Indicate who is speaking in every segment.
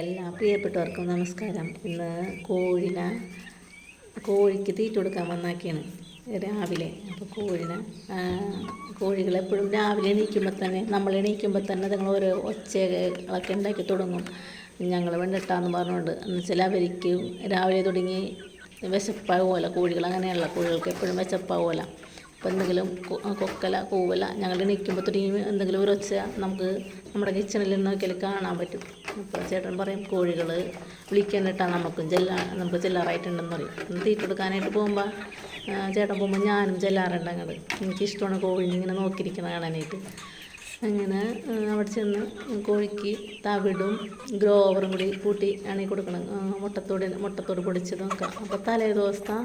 Speaker 1: എല്ലാ പ്രിയപ്പെട്ടവർക്കും നമസ്കാരം. ഇന്ന് കോഴിനെ കോഴിക്ക് തീറ്റ കൊടുക്കാൻ വന്നാക്കിയാണ് രാവിലെ. അപ്പോൾ കോഴിനെ കോഴികളെപ്പോഴും രാവിലെ എണീക്കുമ്പോൾ തന്നെ നമ്മൾ എണീക്കുമ്പോൾ തന്നെ നിങ്ങൾ ഓരോ ഒച്ചകളൊക്കെ ഉണ്ടാക്കി തുടങ്ങും. ഞങ്ങൾ വേണ്ടിട്ടാന്ന് പറഞ്ഞുകൊണ്ട് എന്ന് വെച്ചാൽ അവർക്ക് രാവിലെ തുടങ്ങി വിശപ്പാകുമല്ലോ കോഴികൾ അങ്ങനെയുള്ള കോഴികൾക്ക് എപ്പോഴും വിശപ്പാകുമല്ലോ അപ്പോൾ എന്തെങ്കിലും കൊക്കല കൂവല ഞങ്ങൾ തുടങ്ങി എന്തെങ്കിലും ഒരു ഒച്ച നമുക്ക് നമ്മുടെ കിച്ചണിൽ നിന്ന് നോക്കിയാൽ കാണാൻ പറ്റും. അപ്പോൾ ചേട്ടൻ പറയും കോഴികൾ വിളിക്കാനിട്ടാണ് നമുക്കും ചെല്ലാ നമുക്ക് ചെല്ലാറായിട്ടുണ്ടെന്ന് പറയും. തീറ്റ കൊടുക്കാനായിട്ട് പോകുമ്പോൾ ചേട്ടൻ പോകുമ്പോൾ ഞാനും ചെല്ലാറുണ്ട് അങ്ങോട്ട് എനിക്കിഷ്ടമാണ് കോഴിനെ ഇങ്ങനെ നോക്കിയിരിക്കുന്നത് കാണാനായിട്ട്. അങ്ങനെ അവിടെ ചെന്ന് കോഴിക്ക് തവിടും ഗ്രോവറും കൂടി കൂട്ടി ആണ് കൊടുക്കണം. മുട്ടത്തോടെ മുട്ടത്തോട് പൊടിച്ചതൊക്കെ. അപ്പോൾ തലേ ദിവസത്തെ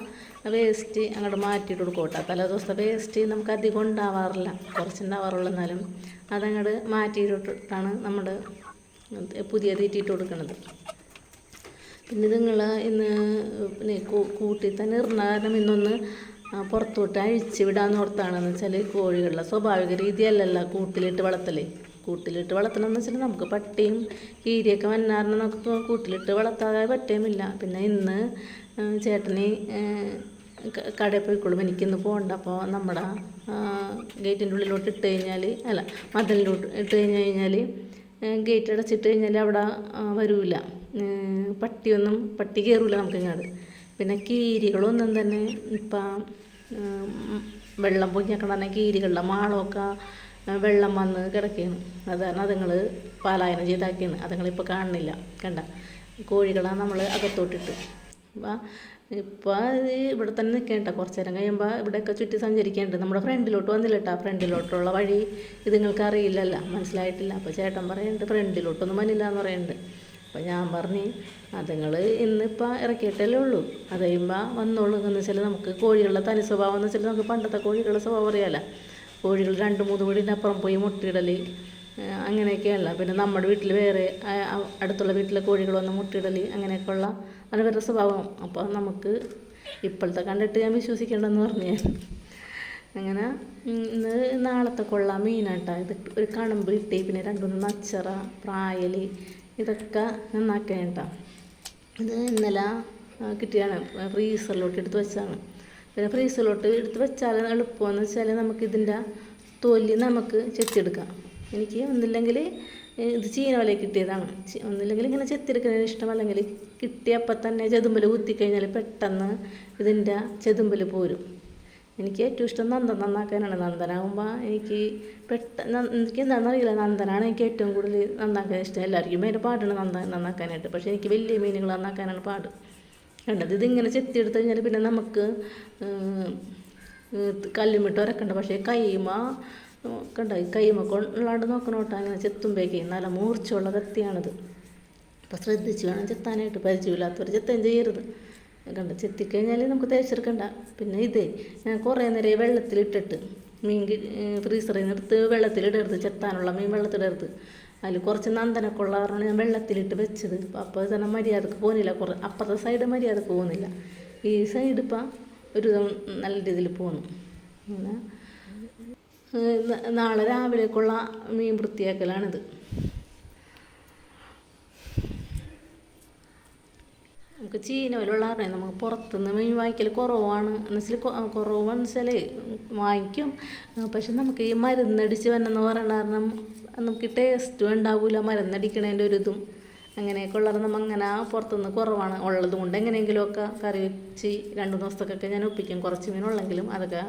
Speaker 1: വേസ്റ്റ് അങ്ങോട്ട് മാറ്റിയിട്ട് കൊടുക്കും കേട്ടോ തലേ ദിവസത്തെ വേസ്റ്റ് നമുക്ക് അധികം ഉണ്ടാവാറില്ല. കുറച്ചുണ്ടാവാറുള്ളൂ എന്നാലും അതങ്ങോട്ട് മാറ്റിയിട്ടിട്ടാണ് നമ്മൾ പുതിയ തീറ്റിയിട്ട് കൊടുക്കുന്നത് പിന്നെ നിങ്ങൾ ഇന്ന് പിന്നെ കൂട്ടി തന്നെ ഇടുന്ന കാരണം ഇന്നൊന്ന് പുറത്തോട്ട് അഴിച്ച് വിടാന്ന് ഓർത്താണെന്ന് വെച്ചാൽ കോഴികളുടെ സ്വാഭാവിക രീതിയല്ലല്ല കൂട്ടിലിട്ട് വളർത്തലേ. കൂട്ടിലിട്ട് വളർത്തണം എന്ന് വെച്ചാൽ നമുക്ക് പട്ടിയും കീരിയൊക്കെ വന്നാറിന് നമുക്ക് കൂട്ടിലിട്ട് വളർത്താതെ പറ്റുമില്ല പിന്നെ ഇന്ന് ചേട്ടന് കടയിൽ പോയിക്കോളും. എനിക്കിന്ന് പോകണ്ട. അപ്പോൾ നമ്മുടെ ഗേറ്റിന്റെ ഉള്ളിലോട്ട് ഇട്ട് കഴിഞ്ഞാൽ അല്ല മതിലിലോട്ട് ഇട്ട് കഴിഞ്ഞ് കഴിഞ്ഞാൽ ഗേറ്റ് അടച്ചിട്ട് കഴിഞ്ഞാൽ അവിടെ വരൂല. പട്ടിയൊന്നും പട്ടി കയറൂല നമുക്ക് ഇങ്ങോട്ട് പിന്നെ കീരികളൊന്നും തന്നെ ഇപ്പം വെള്ളം പൊങ്ങിക്കണ കീരികളുടെ മാളമൊക്കെ വെള്ളം വന്ന് കിടക്കുകയാണ്. അതാണ് അതുങ്ങൾ പലായനം ചെയ്താക്കിയാണ് അതുങ്ങളിപ്പോൾ കാണുന്നില്ല. കണ്ട? കോഴികളാണ് നമ്മൾ അകത്തോട്ടിട്ട്. അപ്പം ഇപ്പോൾ ഇവിടെ തന്നെ നിൽക്കേണ്ട. കുറച്ച് നേരം കഴിയുമ്പോൾ ഇവിടെയൊക്കെ ചുറ്റി സഞ്ചരിക്കേണ്ടത് നമ്മുടെ ഫ്രണ്ടിലോട്ട് വന്നില്ല കേട്ടോ ഫ്രണ്ടിലോട്ടുള്ള വഴി ഇത് നിങ്ങൾക്ക് അറിയില്ലല്ലോ. മനസ്സിലായിട്ടില്ല. അപ്പോൾ ചേട്ടൻ പറയുന്നുണ്ട് ഫ്രണ്ടിലോട്ടൊന്നും വന്നില്ല എന്ന് പറയുന്നുണ്ട് അപ്പോൾ ഞാൻ പറഞ്ഞു അതുങ്ങൾ ഇന്നിപ്പോൾ ഇറക്കിയിട്ടല്ലേ ഉള്ളൂ. അത് കഴിയുമ്പോൾ വന്നോളൂ എന്ന് വെച്ചാൽ നമുക്ക് കോഴികളുടെ തനി സ്വഭാവം എന്ന് വെച്ചാൽ നമുക്ക് പണ്ടത്തെ കോഴികളുടെ സ്വഭാവം അറിയാമല്ല കോഴികൾ രണ്ട് മൂന്ന് വീടിന്റെ അപ്പുറം പോയി മുട്ടയിടൽ അങ്ങനെയൊക്കെയല്ല പിന്നെ നമ്മുടെ വീട്ടിൽ വേറെ അടുത്തുള്ള വീട്ടിലെ കോഴികൾ വന്ന് മുട്ടയിടൽ അങ്ങനെയൊക്കെയുള്ള അവരുടെ സ്വഭാവം. അപ്പോൾ നമുക്ക് ഇപ്പോഴത്തെ കണ്ടിട്ട് ഞാൻ വിശ്വസിക്കേണ്ടെന്ന് പറഞ്ഞു. അങ്ങനെ ഇന്ന് നാളത്തെ കൊള്ളാം മീനാട്ടാ. ഇത് ഒരു കണമ്പ് കിട്ടി. പിന്നെ രണ്ടുമൂന്ന് നച്ചറ പ്രായൽ ഇതൊക്കെ നന്നാക്കാനായിട്ടാ ഇത് ഇന്നലെ കിട്ടിയാണ് ഫ്രീസറിലോട്ട് എടുത്ത് വെച്ചാണ് പിന്നെ ഫ്രീസറിലോട്ട് എടുത്ത് വെച്ചാൽ എളുപ്പമെന്ന് വെച്ചാൽ നമുക്കിതിന്റെ തൊല്ലി തൊലി നമുക്ക് ചെത്തിയെടുക്കാം. എനിക്ക് ഒന്നില്ലെങ്കിൽ ഇത് ചീന വല കിട്ടിയതാണ്. ഒന്നില്ലെങ്കിൽ ഇങ്ങനെ ചെത്തിയെടുക്കുന്നതിന് ഇഷ്ടമല്ലെങ്കിൽ കിട്ടിയപ്പോൾ തന്നെ ചെതുമ്പൽ കുത്തിക്കഴിഞ്ഞാൽ പെട്ടെന്ന് ഇതിന്റെ ചെതുമ്പൽ പോരും. എനിക്ക് ഏറ്റവും ഇഷ്ടം നന്ദൻ നന്നാക്കാനാണ്. നന്ദനാകുമ്പോൾ എനിക്ക് പെട്ടെന്ന് എനിക്ക് എന്താണെന്ന് അറിയില്ല. നന്ദനാണ് എനിക്ക് ഏറ്റവും കൂടുതൽ നന്നാക്കാൻ ഇഷ്ടം. എല്ലാവർക്കും അതിന്റെ പാടാണ് നന്നാ നന്നാക്കാനായിട്ട്. പക്ഷേ എനിക്ക് വലിയ മീനുകൾ നന്നാക്കാനാണ് പാട്. കണ്ടത് ഇതിങ്ങനെ ചെത്തിയെടുത്ത് കഴിഞ്ഞാൽ പിന്നെ നമുക്ക് കല്ലുമിട്ട് ഉരക്കണ്ട പക്ഷേ കൈമ കണ്ട? കൈമ കൊള്ളാണ്ട് നോക്കണം കേട്ടോ. അങ്ങനെ ചെത്തുമ്പോഴേക്ക് നല്ല മൂർച്ചയുള്ള കത്തിയാണിത്. അപ്പോൾ ശ്രദ്ധിച്ച് വേണം ചെത്താനായിട്ട്. പരിചയമില്ലാത്തവർ ചെത്താൻ ചെയ്യരുത്. കണ്ട? ചെത്തിക്കഴിഞ്ഞാൽ നമുക്ക് തേച്ചെടുക്കണ്ട. പിന്നെ ഇതേ ഞാൻ കുറേ നേരം വെള്ളത്തിലിട്ടിട്ട് മീൻ ഫ്രീസറിൽ നിന്ന് വെള്ളത്തിലിടരുത് ചെത്താനുള്ള മീൻ വെള്ളത്തിലിടരുത് അതിൽ കുറച്ച് നന്ദനൊക്കെ ഉള്ള കാരണം ഞാൻ വെള്ളത്തിലിട്ട് വെച്ചത്. അപ്പോൾ തന്നെ മര്യാദയ്ക്ക് പോകുന്നില്ല കുറേ അപ്പുറത്തെ സൈഡ് മര്യാദയ്ക്ക് പോകുന്നില്ല ഈ സൈഡ് ഇപ്പം ഒരു നല്ല രീതിയിൽ പോകുന്നു അങ്ങനെ നാളെ രാവിലേക്കുള്ള മീൻ വൃത്തിയാക്കലാണിത്. നമുക്ക് ചീന ചീനയിലുള്ള അറിയാം നമുക്ക് പുറത്തുനിന്ന് മീൻ വാങ്ങിക്കൽ കുറവാണ്. എന്ന് വെച്ചാൽ കുറവെന്ന് വെച്ചാൽ വാങ്ങിക്കും. പക്ഷെ നമുക്ക് ഈ മരുന്നടിച്ച് വന്നെന്ന് പറയണ കാരണം നമുക്ക് ടേസ്റ്റും ഉണ്ടാവില്ല മരുന്നടിക്കണതിന്റെ ഒരു ഇതും അങ്ങനെയൊക്കെ ഉള്ളത് നമ്മൾ അങ്ങനെ പുറത്തുനിന്ന് കുറവാണ്. ഉള്ളത് കൊണ്ട് എങ്ങനെയെങ്കിലുമൊക്കെ കറി വെച്ച് രണ്ട് ദിവസത്തേക്കൊക്കെ ഞാൻ ഒപ്പിക്കും. കുറച്ച് മീനുള്ളെങ്കിലും അതൊക്കെ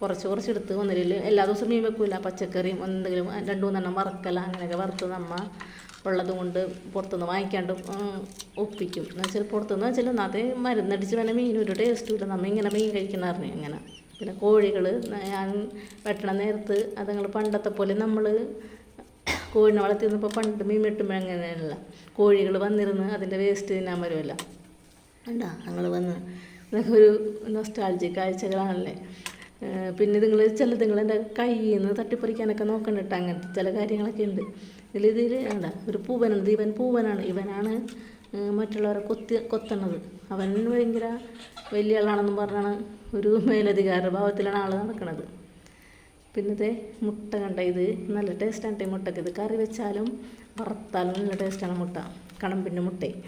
Speaker 1: കുറച്ച് കുറച്ച് എടുത്ത് ഒന്നില്ല എല്ലാ ദിവസവും മീൻ വെക്കില്ല പച്ചക്കറിയും എന്തെങ്കിലും രണ്ട് മൂന്നെണ്ണം വറക്കല അങ്ങനെയൊക്കെ വറുത്ത് നമ്മ ഉള്ളത് കൊണ്ട് പുറത്തുനിന്ന് വാങ്ങിക്കാണ്ട് ഒപ്പിക്കും. എന്ന് വെച്ചാൽ പുറത്തുനിന്ന് വെച്ചാൽ ഒന്നാമത്തെ മരുന്നടിച്ച് വേണേൽ മീൻ ഒരു ടേസ്റ്റും ഇല്ല. നമ്മൾ ഇങ്ങനെ മീൻ കഴിക്കുന്ന ഇങ്ങനെ. അങ്ങനെ പിന്നെ കോഴികൾ ഞാൻ വെട്ടണ നേരത്ത് അതുങ്ങൾ പണ്ടത്തെ പോലെ നമ്മൾ കോഴിനെ വളർത്തിയിരുന്നപ്പോൾ പണ്ട് മീൻ വെട്ടുമ്പോൾ അങ്ങനെയല്ല. കോഴികൾ വന്നിരുന്ന് അതിന്റെ വേസ്റ്റ് തിന്നാൻ വരുമല്ല കണ്ടാ ഞങ്ങൾ വന്ന് ഇതൊക്കെ ഒരു നൊസ്റ്റാൾജി കാഴ്ചകളാണല്ലേ. പിന്നെ നിങ്ങൾ ചില നിങ്ങൾ എന്റെ കയ്യിൽ നിന്ന് തട്ടിപ്പറിക്കാനൊക്കെ നോക്കണ്ടിട്ട് അങ്ങനത്തെ ചില കാര്യങ്ങളൊക്കെ ഉണ്ട്. ഇതിൽ ഇതിൽ എന്താ? ഒരു പൂവനുണ്ട് ഇവൻ പൂവനാണ്. ഇവനാണ് മറ്റുള്ളവരെ കൊത്തി കൊത്തണത് അവൻ ഭയങ്കര വലിയ ആളാണെന്ന് പറഞ്ഞാണ് ഒരു മേലധികാര ഭാവത്തിലാണ് ആൾ നടക്കുന്നത് പിന്നത്തെ മുട്ട കണ്ട ഇത് നല്ല ടേസ്റ്റാണ് മുട്ടക്ക്. ഇത് കറി വെച്ചാലും വറുത്താലും നല്ല ടേസ്റ്റാണ് മുട്ട. കണമ്പിന്റെ മുട്ടയും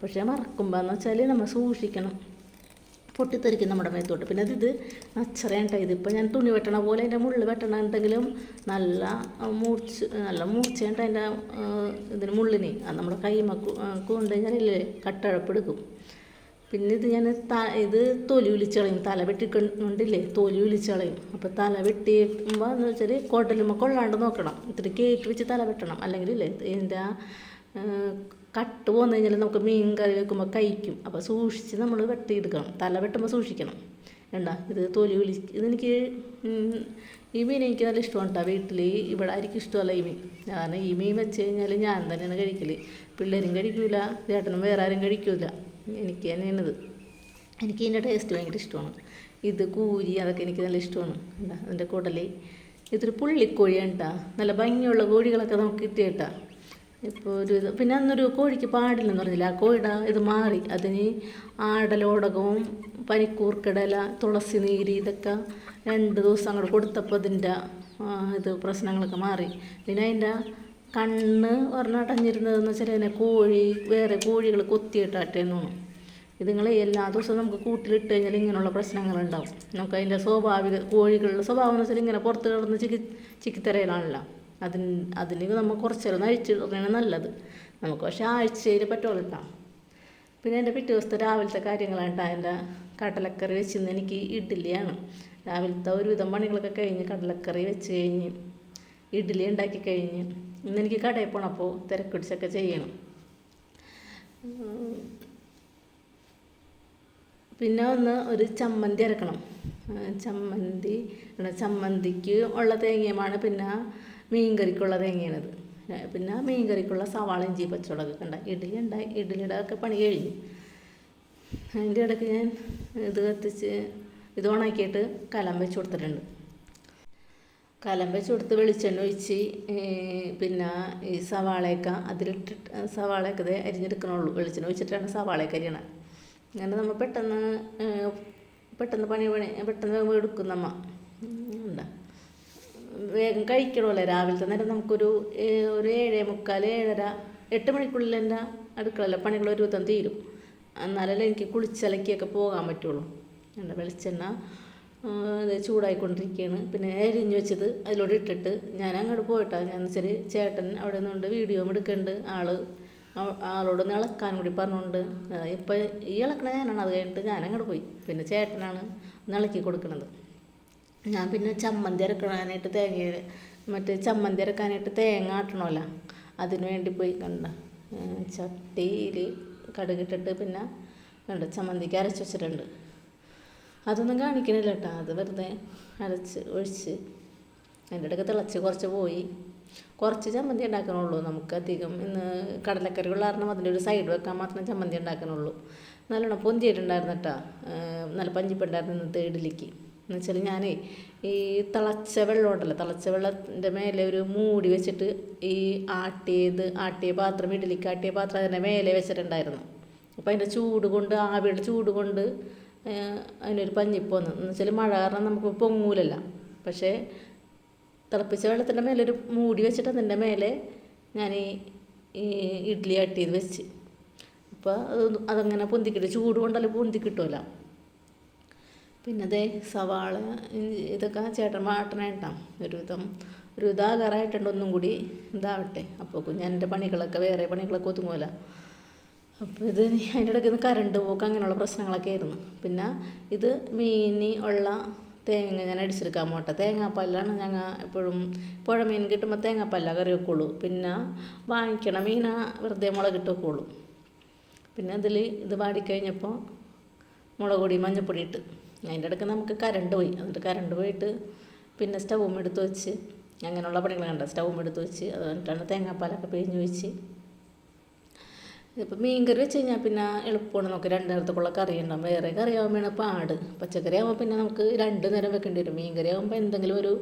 Speaker 1: പക്ഷേ മറക്കുമ്പോൾ എന്ന് വെച്ചാൽ നമ്മൾ സൂക്ഷിക്കണം. പൊട്ടിത്തെറിക്കും നമ്മുടെ മേത്തോട്ട്. പിന്നെ അത് ഇത് അച്ചറേണ്ട ഇതിപ്പോൾ ഞാൻ തുണി വെട്ടണ പോലെ അതിന്റെ മുള്ളിൽ വെട്ടണമെന്നുണ്ടെങ്കിലും നല്ല മൂർച്ച നല്ല മൂർച്ചയുണ്ട് അതിന്റെ ഇതിന് മുള്ളിന്? അത് നമ്മുടെ കൈമ കൊണ്ട് കഴിഞ്ഞാലല്ലേ കട്ടഴപ്പെടുക്കും. പിന്നെ ഇത് ഞാൻ ത ഇത് തൊലി വിളിച്ചളയും തല വെട്ടിക്കൊണ്ടില്ലേ തൊലി വിളിച്ചളയും അപ്പോൾ തല വെട്ടിയുമ്പോൾ എന്ന് വെച്ചാൽ കോട്ടലുമ്പോൾ കൊള്ളാണ്ട് നോക്കണം. ഇത്തിരി കയറ്റി വെച്ച് തല വെട്ടണം. അല്ലെങ്കിൽ ഇല്ലേ ഇതിന്റെ കട്ട് പോന്നു കഴിഞ്ഞാൽ നമുക്ക് മീൻ കറി വെക്കുമ്പോൾ കഴിക്കും. അപ്പോൾ സൂക്ഷിച്ച് നമ്മൾ വെട്ടിയെടുക്കണം തല വെട്ടുമ്പോൾ സൂക്ഷിക്കണം. വേണ്ട ഇത് തൊലി ഒലി ഇതെനിക്ക് ഈ മീൻ എനിക്ക് നല്ല ഇഷ്ടമാണ് കേട്ടോ വീട്ടിൽ ഇവിടെ ആയിരിക്കും ഇഷ്ടമല്ല ഈ മീൻ. കാരണം ഈ മീൻ വെച്ച് കഴിഞ്ഞാൽ ഞാൻ തന്നെയാണ് കഴിക്കൽ പിള്ളേരും കഴിക്കില്ല ചേട്ടനും വേറെ ആരും കഴിക്കില്ല എനിക്ക് തന്നെയാണിത് എനിക്ക് ഇതിന്റെ ടേസ്റ്റ് ഭയങ്കര ഇഷ്ടമാണ്. ഇത് കൂരി അതൊക്കെ എനിക്ക് നല്ല ഇഷ്ടമാണ്. എന്താ അതിന്റെ കുടൽ ഇതൊരു പുള്ളിക്കോഴിയാണ് കേട്ടോ നല്ല ഭംഗിയുള്ള കോഴികളൊക്കെ നമുക്ക് കിട്ടിയേട്ടാ ഇപ്പോൾ ഒരു ഇത്. പിന്നെ അന്നൊരു കോഴിക്ക് പാടില്ലെന്ന് പറഞ്ഞില്ല? ആ കോഴിയുടെ ഇത് മാറി. അതിന് ആടലോടകവും പനിക്കൂർക്കിടല തുളസി നീര് ഇതൊക്കെ രണ്ട് ദിവസം അങ്ങോട്ട് കൊടുത്തപ്പോൾ അതിന്റെ ഇത് പ്രശ്നങ്ങളൊക്കെ മാറി. പിന്നെ അതിന്റെ കണ്ണ് പറഞ്ഞാട്ടഞ്ഞിരുന്നതെന്ന് വെച്ചാൽ അതിനെ കോഴി വേറെ കോഴികൾ കൊത്തിയിട്ടാട്ടേന്ന് ഇതുങ്ങൾ എല്ലാ ദിവസവും നമുക്ക് കൂട്ടിലിട്ട് കഴിഞ്ഞാൽ ഇങ്ങനെയുള്ള പ്രശ്നങ്ങളുണ്ടാവും. നമുക്ക് അതിന്റെ സ്വാഭാവിക കോഴികളുടെ സ്വഭാവം എന്ന് വെച്ചാൽ ഇങ്ങനെ പുറത്ത് കിടന്ന് ചിക്കി ചിക്കിത്തരയിലാണല്ലോ. അതിന് അതിന് നമ്മൾ കുറച്ച് നേരം അഴിച്ചിടുന്നതാണ് നല്ലത്. നമുക്ക് പക്ഷേ ആഴ്ചയിൽ പറ്റുള്ളൂ പിന്നെ എന്റെ പിറ്റേ ദിവസത്തെ രാവിലത്തെ കാര്യങ്ങളാണ് കേട്ടോ. എന്റെ കടലക്കറി വെച്ചിന്ന് എനിക്ക് ഇഡ്ഡലിയാണ്. രാവിലത്തെ ഒരുവിധം പണികളൊക്കെ കഴിഞ്ഞ് കടലക്കറി വെച്ച് കഴിഞ്ഞ് ഇഡ്ഡലി ഉണ്ടാക്കി കഴിഞ്ഞ് ഇന്ന് എനിക്ക് കടയിൽ പോണപ്പോൾ തിരക്കിടിച്ചൊക്കെ ചെയ്യണം. പിന്നെ ഒന്ന് ഒരു ചമ്മന്തി അരക്കണം. ചമ്മന്തി ചമ്മന്തിക്ക് ഉള്ള തേങ്ങയുമാണ്. പിന്നെ മീൻ കറിക്കുള്ള പിന്നെ മീൻ കറിക്കുള്ള സവാള ഇഞ്ചി പച്ചമുളകൊക്കെ ഉണ്ടായി ഇഡ്ഡലി ഉണ്ടായി ഇഡ്ഡലിയുടെ ഒക്കെ പണി കഴിഞ്ഞു. അതിന്റെ ഇടയ്ക്ക് ഞാൻ ഇത് കത്തിച്ച് ഇത് ഓണാക്കിയിട്ട് കലം വെച്ച് കൊടുത്തിട്ടുണ്ട്. കലം വെച്ച് കൊടുത്ത് വെളിച്ചെണ്ണ ഒഴിച്ച് പിന്നെ ഈ സവാളയൊക്കെ അതിലിട്ടിട്ട് സവാളയൊക്കെ ഇത് അരിഞ്ഞെടുക്കണുള്ളൂ. വെളിച്ചെണ്ണ ഒഴിച്ചിട്ടാണ് സവാളയൊക്കെ അരിയണത് അങ്ങനെ നമ്മൾ പെട്ടെന്ന് പെട്ടെന്ന് പണി പണി പെട്ടെന്ന് എടുക്കും നമ്മ. എന്താ വേഗം കഴിക്കണമല്ലോ. രാവിലത്തെ നേരം നമുക്കൊരു ഒരു ഏഴേ മുക്കാൽ ഏഴര എട്ട് മണിക്കുള്ളിൽ എന്റെ അടുക്കളയിലെ പണികൾ ഒരു വിധം തീരും. എന്നാലല്ലേ എനിക്ക് കുളിച്ചലക്കിയൊക്കെ പോകാൻ പറ്റുള്ളൂ. എന്റെ വെളിച്ചെണ്ണ ചൂടായിക്കൊണ്ടിരിക്കുകയാണ്. പിന്നെ എരിഞ്ഞ് വെച്ചത് അതിലൂടെ ഇട്ടിട്ട് ഞാൻ അങ്ങോട്ട് പോയിട്ടാണ് ഞാൻ വെച്ചാൽ ചേട്ടൻ അവിടെ നിന്നുകൊണ്ട് വീഡിയോ എടുക്കുന്നുണ്ട്. ആൾ ആളോട് ഇളക്കാൻ കൂടി പറഞ്ഞുകൊണ്ട് ഇപ്പം ഈ ഇളക്കണ ഞാനാണ്. അത് കഴിഞ്ഞിട്ട് ഞാൻ അങ്ങോട്ട് പോയി. പിന്നെ ചേട്ടനാണ് ഇളക്കി കൊടുക്കുന്നത് ഞാൻ പിന്നെ ചമ്മന്തി അരക്കാനായിട്ട് തേങ്ങ മറ്റേ ചമ്മന്തി അരക്കാനായിട്ട് തേങ്ങ ആട്ടണമല്ലോ അതിന് വേണ്ടി പോയി കണ്ട. ചട്ടിയിൽ കടുകിട്ടിട്ട് പിന്നെ കണ്ട ചമ്മന്തിക്ക് അരച്ച് വെച്ചിട്ടുണ്ട്. അതൊന്നും കാണിക്കണില്ല കേട്ടോ അത് വെറുതെ അരച്ച് ഒഴിച്ച് അതിന്റെ ഇടയ്ക്ക് തിളച്ച് കുറച്ച് പോയി. കുറച്ച് ചമ്മന്തി ഉണ്ടാക്കണുള്ളൂ നമുക്ക് അധികം. ഇന്ന് കടലക്കറികൾ കാരണം അതിന്റെ ഒരു സൈഡ് വെക്കാൻ മാത്രം ചമ്മന്തി ഉണ്ടാക്കണുള്ളൂ. നല്ലോണം പൊന്തിയിട്ടുണ്ടായിരുന്നു കേട്ടോ നല്ല പഞ്ചിപ്പുണ്ടായിരുന്നു ഇന്നത്തെ ഇഡ്ഡലിക്ക്. എന്ന് വെച്ചാൽ ഞാനേ ഈ തിളച്ച വെള്ളം ഉണ്ടല്ലോ തിളച്ച വെള്ളത്തിന്റെ മേലെ ഒരു മൂടി വെച്ചിട്ട് ഈ ആട്ടിയത് ആട്ടിയ പാത്രം ഇഡലിക്ക് ആട്ടിയ പാത്രം അതിന്റെ മേലെ വെച്ചിട്ടുണ്ടായിരുന്നു. അപ്പോൾ അതിന്റെ ചൂട് കൊണ്ട് ആവിയുടെ ചൂട് കൊണ്ട് അതിനൊരു പഞ്ഞിപ്പോന്ന് എന്ന് വെച്ചാൽ മഴ കാരണം നമുക്ക് പൊങ്ങൂലല്ല. പക്ഷേ തിളപ്പിച്ച വെള്ളത്തിന്റെ മേലെ ഒരു മൂടി വെച്ചിട്ട് അതിന്റെ മേലെ ഞാൻ ഈ ഇഡ്ഡലി ആട്ടിയത് വെച്ച്. അപ്പോൾ അത് അതങ്ങനെ പൊന്തിക്കിട്ട് ചൂട് കൊണ്ടല്ല പൊന്തി കിട്ടുമല്ലോ പിന്നെ അതേ സവാള ഇതൊക്കെ ചേട്ടൻ ഒരുവിധം ഒരു ഇതാകാറായിട്ടുണ്ട് ഒന്നും കൂടി. ഇതാവട്ടെ. അപ്പോൾ കുഞ്ഞന്റെ പണികളൊക്കെ വേറെ പണികളൊക്കെ ഒതുങ്ങുമല്ലോ അപ്പോൾ ഇത് അതിന്റെ ഇടയ്ക്ക് നിന്ന് കരണ്ട് പോക്ക് അങ്ങനെയുള്ള പ്രശ്നങ്ങളൊക്കെ ആയിരുന്നു. പിന്നെ ഇത് മീനി ഉള്ള തേങ്ങ ഞാൻ അടിച്ചെടുക്കാൻ പോട്ടെ. തേങ്ങാപ്പല്ലാണ് ഞങ്ങൾ എപ്പോഴും പുഴ മീൻ കിട്ടുമ്പോൾ തേങ്ങാപ്പല്ല കറി വെക്കുള്ളൂ. പിന്നെ വാങ്ങിക്കണ മീന വെറുതെ മുളകിട്ട് വെക്കുള്ളൂ. പിന്നെ അതിൽ ഇത് വാടിക്കഴിഞ്ഞപ്പോൾ മുളക് പൊടി മഞ്ഞൾപ്പൊടി ഇട്ട്. അതിന്റെ ഇടയ്ക്ക് നമുക്ക് കരണ്ട് പോയി. എന്നിട്ട് കരണ്ട് പോയിട്ട് പിന്നെ സ്റ്റവും എടുത്ത് വെച്ച് അങ്ങനെയുള്ള പണികൾ കണ്ട? സ്റ്റവും എടുത്ത് വെച്ച് അത് കഴിഞ്ഞിട്ടാണ് തേങ്ങാപ്പാലൊക്കെ പിഴിഞ്ഞ് വെച്ച്. ഇപ്പം മീൻകറി വെച്ച് കഴിഞ്ഞാൽ പിന്നെ എളുപ്പമാണ് നമുക്ക് രണ്ട് നേരത്തേക്കുള്ള കറി ഉണ്ടാകും വേറെ കറി ആകുമ്പോഴാണ് പാട്. പച്ചക്കറി ആകുമ്പോൾ പിന്നെ നമുക്ക് രണ്ട് നേരം വെക്കേണ്ടി വരും. മീൻകറി ആകുമ്പോൾ എന്തെങ്കിലും ഒരു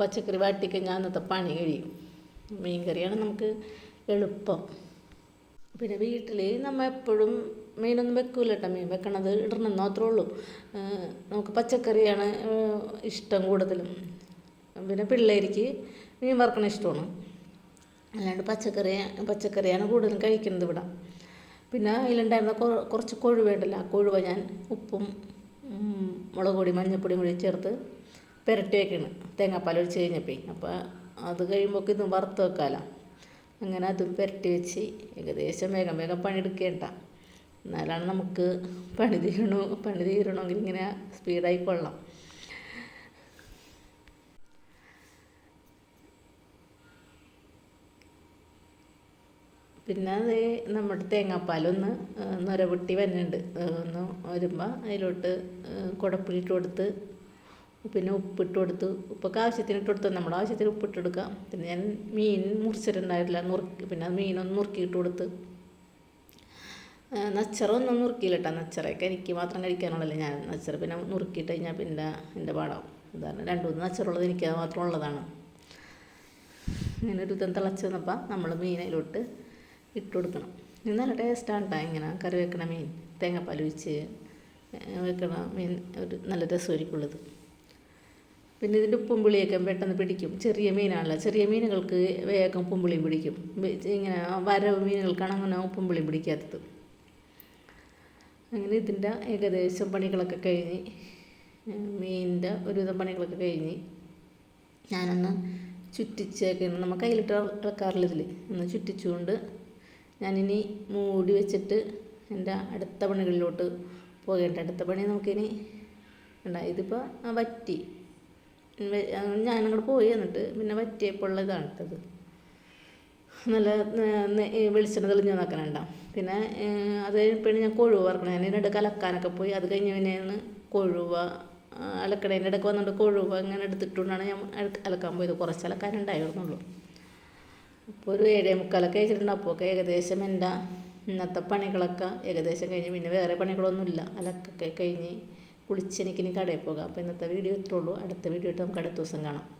Speaker 1: പച്ചക്കറി വാട്ടിക്കഴിഞ്ഞാൽ അന്നത്തെ പണി കഴിയും. മീൻകറിയാണ് നമുക്ക് എളുപ്പം. പിന്നെ വീട്ടിൽ നമ്മൾ എപ്പോഴും മീനൊന്നും വെക്കൂല കേട്ടോ മീൻ വെക്കണത് ഇടണം മാത്രമേ ഉള്ളൂ. നമുക്ക് പച്ചക്കറിയാണ് ഇഷ്ടം കൂടുതലും. പിന്നെ പിള്ളേർക്ക് മീൻ വറുക്കണ ഇഷ്ടമാണ്. അല്ലാണ്ട് പച്ചക്കറി പച്ചക്കറിയാണ് കൂടുതലും കഴിക്കുന്നത് ഇവിടെ. പിന്നെ അതിലുണ്ടായിരുന്ന കുറച്ച് കൊഴുവ ഉണ്ടല്ലോ ആ കൊഴുവ ഞാൻ ഉപ്പും മുളക് പൊടി മഞ്ഞൾപ്പൊടിയും കൂടി ചേർത്ത് പുരട്ടി വെക്കണം. തേങ്ങാപ്പാൽ ഒഴിച്ച് കഴിഞ്ഞപ്പോൾ അപ്പോൾ അത് കഴിയുമ്പോൾ ഇത് വറുത്ത് വെക്കാമല്ലോ അങ്ങനെ അതും പുരട്ടി വെച്ച് ഏകദേശം വേഗം വേഗം പണിയെടുക്കേണ്ട. എന്നാലാണ് നമുക്ക് പണി തീരണോ പണി തീരണമെങ്കിൽ ഇങ്ങനെ സ്പീഡായി കൊള്ളാം. പിന്നെ അത് നമ്മുടെ തേങ്ങാപ്പാലൊന്ന് നൊര പൊട്ടി വരുന്നുണ്ട് ഒന്ന് വരുമ്പോൾ അതിലോട്ട് കുടപ്പിലിട്ട് കൊടുത്ത് പിന്നെ ഉപ്പിട്ട് കൊടുത്ത് ഉപ്പൊക്കെ ആവശ്യത്തിന് ഇട്ട് കൊടുത്ത് നമ്മുടെ ആവശ്യത്തിന് ഉപ്പിട്ട് കൊടുക്കാം. പിന്നെ ഞാൻ മീൻ മുറിച്ചിട്ടുണ്ടായിരുന്നില്ല നുറുക്കി പിന്നെ മീനൊന്ന് നുറുക്കിയിട്ട് കൊടുത്ത്. നച്ചറൊന്നും നുറുക്കിയില്ല കേട്ടോ നച്ചറയൊക്കെ എനിക്ക് മാത്രം കഴിക്കാനുള്ളതല്ലേ ഞാൻ നച്ചറ. പിന്നെ നുറുക്കിയിട്ട് കഴിഞ്ഞാൽ പിന്നെ എന്റെ പാടാവും. ഉദാഹരണം രണ്ട് മൂന്ന് നച്ചറുള്ളത് എനിക്ക് മാത്രം ഉള്ളതാണ്. ഇങ്ങനെ ഒരു ഇതം തിളച്ച് വന്നപ്പോൾ നമ്മൾ മീനിലോട്ട് ഇട്ട് കൊടുക്കണം. ഇത് നല്ല ടേസ്റ്റാണ് കേട്ടോ ഇങ്ങനെ കറി വെക്കണ മീൻ തേങ്ങാപ്പാൽ ഒഴിച്ച് വെക്കണ മീൻ ഒരു നല്ല രസമായിരിക്കുള്ളത്. പിന്നെ ഇതിന്റെ ഉപ്പും പുളിയൊക്കെ പെട്ടെന്ന് പിടിക്കും. ചെറിയ മീനാണല്ലോ ചെറിയ മീനുകൾക്ക് വേഗം ഉപ്പും പുളിയും പിടിക്കും. ഇങ്ങനെ വരവ് മീനുകൾക്കാണ് അങ്ങനെ ഉപ്പും പുളിയും പിടിക്കാത്തത്. അങ്ങനെ ഇതിന്റെ ഏകദേശം പണികളൊക്കെ കഴിഞ്ഞ് മീനിന്റെ ഒരുവിധം പണികളൊക്കെ കഴിഞ്ഞ് ഞാനൊന്ന് ചുറ്റിച്ചേക്കണം. നമ്മൾ കയ്യിലിട്ട് ഇറക്കാറില്ല ഇതിൽ ഒന്ന് ചുറ്റിച്ചുകൊണ്ട് ഞാനിനി മൂടി വെച്ചിട്ട് എന്റെ അടുത്ത പണികളിലോട്ട് പോകേണ്ട. അടുത്ത പണി നമുക്കിനി ഉണ്ടായി ഇതിപ്പോൾ വറ്റി. ഞാനങ്ങോട്ട് പോയി എന്നിട്ട് പിന്നെ വറ്റിയപ്പോൾ ഉള്ള ഇതാണ് നല്ല വെളിച്ചെണ്ണ തെളിഞ്ഞ് നോക്കണുണ്ട പിന്നെ അത് കഴിഞ്ഞപ്പോഴാണ് ഞാൻ കൊഴുവ വറക്കണം ഞാൻ ഇതിന്റെ ഇടയ്ക്ക് അലക്കാനൊക്കെ പോയി. അത് കഴിഞ്ഞ് പിന്നെയാണ് കൊഴുവ അലക്കണേന്റെ ഇടയ്ക്ക് വന്നുകൊണ്ട് കൊഴുവ ഇങ്ങനെ എടുത്തിട്ടുകൊണ്ടാണ് ഞാൻ അലക്ക- അലക്കാൻ പോയത്. കുറച്ച് അലക്കാനുണ്ടായിരുന്നുള്ളൂ. അപ്പോൾ ഒരു ഏഴേ മുക്കാലൊക്കെ കഴിച്ചിട്ടുണ്ട് അപ്പോൾ ഏകദേശം എന്റെ ഇന്നത്തെ പണികളൊക്കെ ഏകദേശം കഴിഞ്ഞ്. പിന്നെ വേറെ പണികളൊന്നുമില്ല. അലക്കൊക്കെ കഴിഞ്ഞ് കുളിച്ചെനിക്കിനി കടയിൽ പോകാം. അപ്പോൾ ഇന്നത്തെ വീഡിയോ ഇത്രയുള്ളൂ. അടുത്ത വീഡിയോ ഇട്ട് നമുക്ക് അടുത്ത ദിവസം കാണാം.